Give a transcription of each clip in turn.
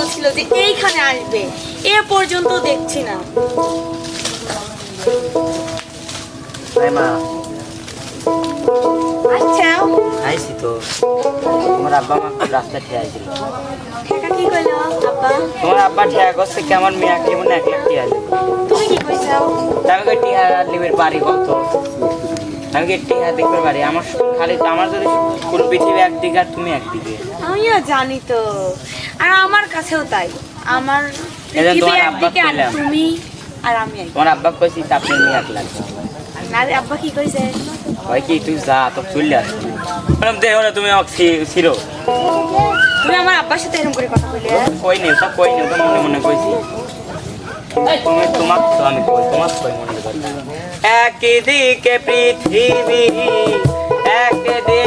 বলছিল যে এইখানে আসবে। এ পর্যন্ত দেখছি না। আয় মা। আচ্ছা। আইসি তো। তোমার আব্বা মা রাস্তা ঠিয়া আইছিল। ঠেকা কি কইলো আব্বা? তোমার আব্বা ঠিয়া করছে কি আমার মেয়ে কেমন এক লাখ টিয়া তুমি কি আমি কই টিয়া লিবের বাড়ি কত আমি কি টিয়া দেখবে বাড়ি। আমার খালি আমার যদি পৃথিবী একদিকে আর তুমি একদিকে আমিও জানি তো। আর আমার কাছেও তাই। আমার পৃথিবী একদিকে আর তুমি আর আমি তোমার আব্বা কইছি আপনার মেয়ে এক লাখ না আব্বা কি কইছে? হয় কি তুই যা তো চলে আসবি বললাম দেখো না তুমি আমাকে ছি- তুমি আমার আব্বার সাথে এরকম করে কথা বলে কই নেই তো কই নেই তো মনে মনে কইছি। তুমি তোমার তো আমি কই তোমার কই মনে করি? একদিকে পৃথিবী একদিকে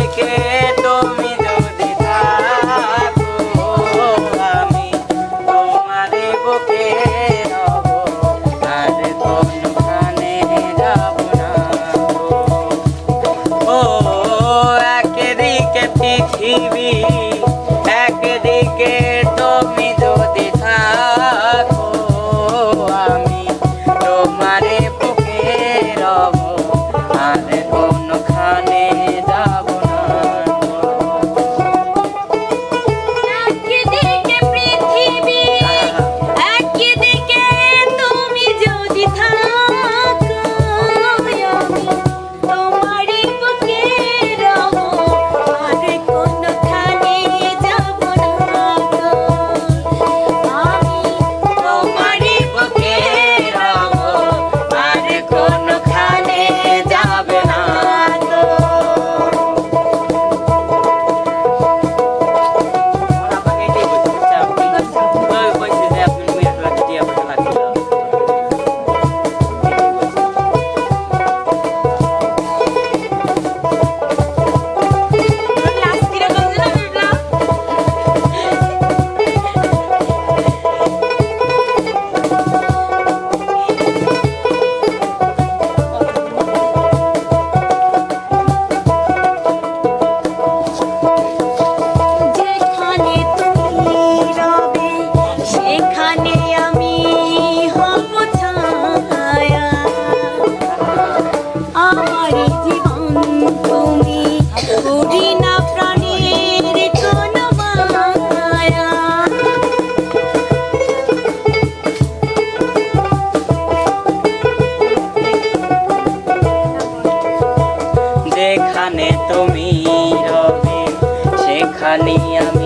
আমি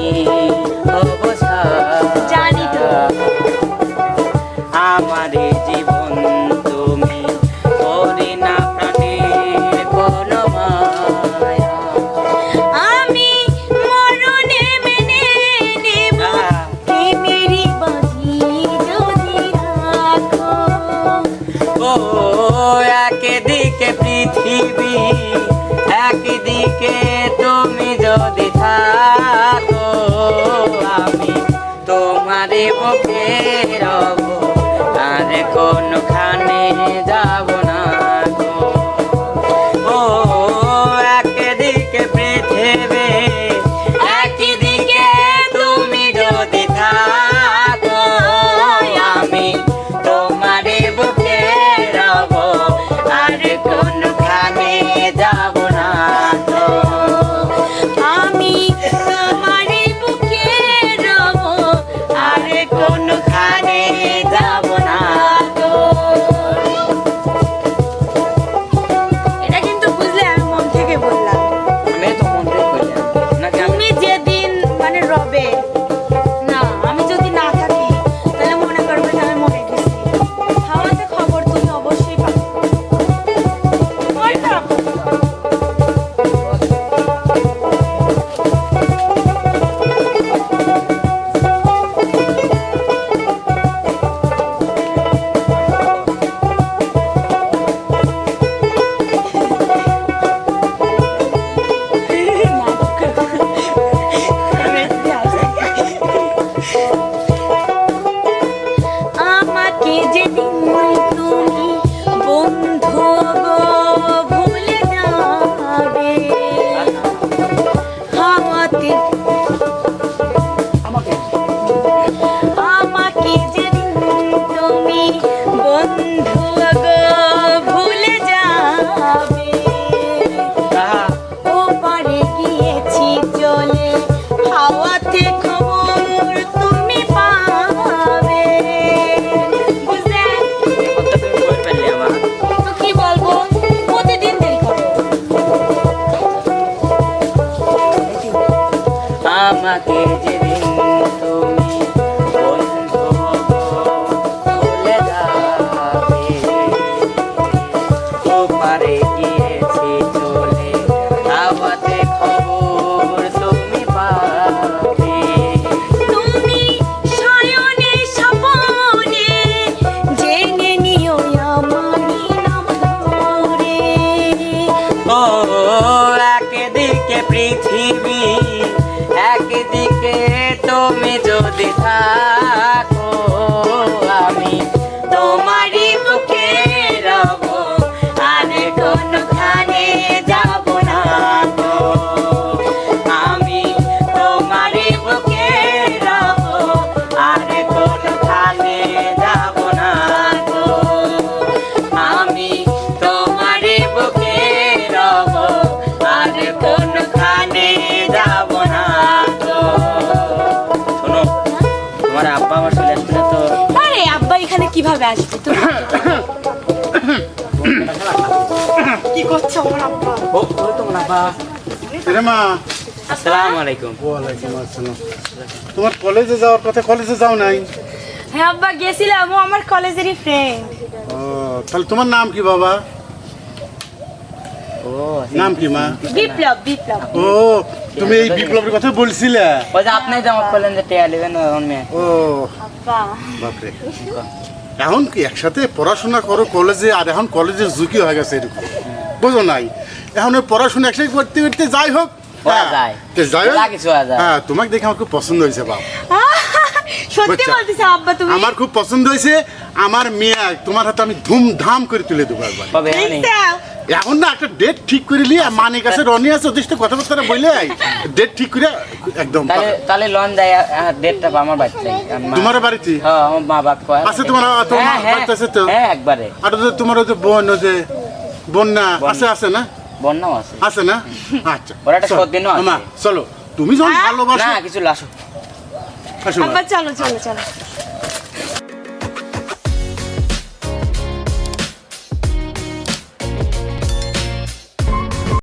তোমারে বুকে রবে। আমাকে আমাকে আমাকে যে তুমি বন্ধু গো ভুলে যাবে। ও পারে গিয়েছি চলে হাওয়া থেকে আমাকে যেদিন ওপারে গিয়েছি চলে আমাতে খবর তুমি পাবে জেনে নিও আমানি পৃথিবী একদিকে তুমি যদি থাক আসবে তুমি কি করছ আমার আব্বা? ও ও তোমার আব্বা। রে মা? আসসালামু আলাইকুম ওয়ালাইকুম আসসালাম। তোমার কলেজে যাওয়ার কথা কলেজে যাও নাই? হ্যাঁ আব্বা গেছিলাম। ও আমার কলেজেরই ফ্রেন্ড ও তাহলে তোমার নাম কি বাবা? ও নাম কি মা? বিপ্লব। বিপ্লব ও তুমি এই বিপ্লবের কথা বলছিলে। ওই যে আপনি যে আমাকে বললেন যে টেয়া নেবেন ও। আব্বা। বাপরে। এখন কি একসাথে পড়াশোনা করো কলেজে আর এখন কলেজের ঝুঁকি হয়ে গেছে এরকম। বোঝো নাই? এখন ওই পড়াশোনা একসাথে করতে করতে যাই হোক হ্যাঁ, যাই হোক। হ্যাঁ তোমাকে দেখে আমার খুব পছন্দ হয়েছে বাপ। সত্যি বুঝছ? আব্বা তুমি? আমার খুব পছন্দ হয়েছে। আমার মেয়ে তোমার হাতে আমি ধুমধাম করে তুলে দেবো একবার। কবে জানি এখন না একটা ডেট ঠিক করে নিয়ে মানিক আছে রনি আছে ওদের সাথে কথাবার্তা বলে ডেট ঠিক করে একদম তাহলে তাহলে লন যায় ডেটটা আমার বাচ্চা তোমার বাড়িতে? হ্যাঁ আমার মা বাপ কয়। আছে তোমার তোমার হ্যাঁ, হ্যাঁ, বাড়িতে আছে তো? হ্যাঁ একবারে। আর ওদের তোমার ওই যে বোন ওই যে বোন না আছে আছে না? বোন বন্যাও আছে। আছে না? আচ্ছা ওর একটা সদ্দিনও আছে। চলো। তুমি যখন হ্যাঁ? ভালোবাসো না কিছু লাসো। আসো মা। আব্বা চলো চলো চলো